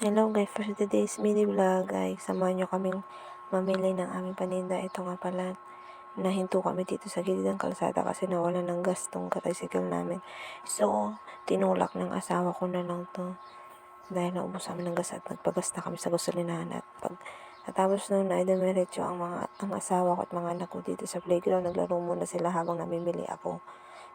Hello guys, for today's mini vlog ay samahan nyo kaming mamili ng aming paninda. Ito nga pala, nahinto kami dito sa gilid ng kalsada kasi nawala ng gas tong katricycle namin. So, tinulak ng asawa ko na lang to dahil naubos kami ng gas at nagpagas na kami sa gasolinahan at pag Natapos noon ay dumiretso ang mga ang asawa ko at mga anak ko dito sa playground. Naglaro muna sila habang namimili ako.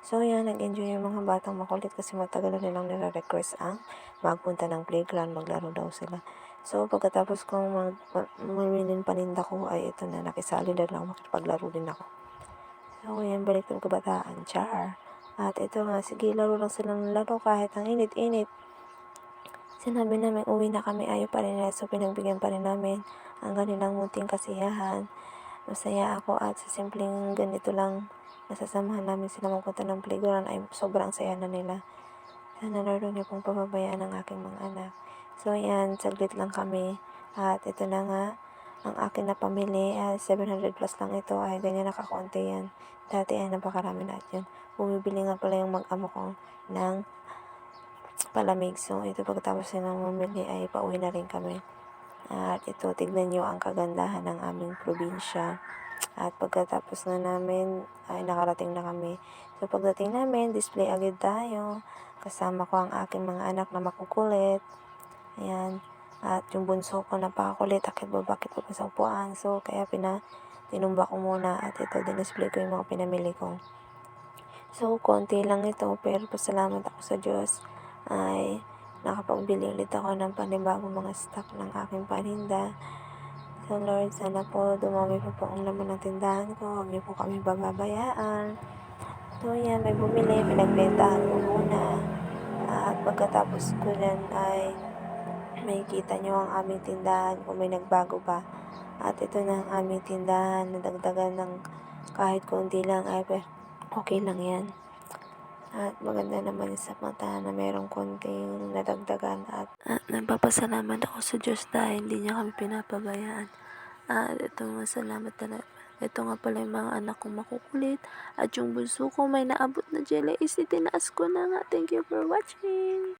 So yan, nag-enjoy yung mga batang makulit kasi matagal na nilang nire-request ang magpunta ng playground, maglaro daw sila. So pagkatapos kong mag, mamilin paninda ko ay ito na, nakisali na lang makipaglaro din ako. So yan, balik ng kabataan, char. At ito nga, sige, laro lang silang laro kahit ang init-init. Sinabi namin uwi na kami, ayaw pa rin. So pinagbigyan pa rin namin ang kanilang munting kasiyahan. Masaya ako at sa simpleng ganito lang nasasamahan namin sila magpunta ng playground ay sobrang saya na nila. Sana lalo niyo pong pababayaan ang aking mga anak. So yan, saglit lang kami. At ito na nga, ang akin na pamili, ay 700 plus lang ito, ay ganyan nakakonti yan. Dati ay napakarami lahat yun. Bumibili nga pala yung mag-amo ko ng palamig. So, ito pagkatapos nilang mamili ay pauwi na rin kami. At ito, tignan nyo ang kagandahan ng aming probinsya. At pagkatapos na namin, ay nakarating na kami. So, pagdating namin, display agad tayo. Kasama ko ang aking mga anak na makukulit. Ayan. At yung bunso ko napakakulit, akit babakit ko pa sa upuan. So, kaya pina, tinumba ko muna. At ito, dinisplay ko yung mga pinamili ko. So, konti lang ito, pero pasalamat ako sa Diyos ay nakapagbili ulit ako ng panibagong mga stock ng aking paninda. So Lord, sana po dumami pa po ang laman ng tindahan ko. Huwag niyo po kami bababayaan. So yan, may bumili, pinagbentahan ko muna. At pagkatapos ko yan ay may kita nyo ang aming tindahan kung may nagbago pa. At ito na ang aming tindahan, nadagdagan ng kahit konti lang ay okay lang yan. At maganda naman sa mata na merong konting nadagdagan at, at nagpapasalamat ako sa Diyos dahil hindi niya kami pinapabayaan. At ito nga salamat talaga. Ito nga pala yung mga anak kong makukulit at yung bunso ko may naabot na jelly is itinaas ko na nga. Thank you for watching.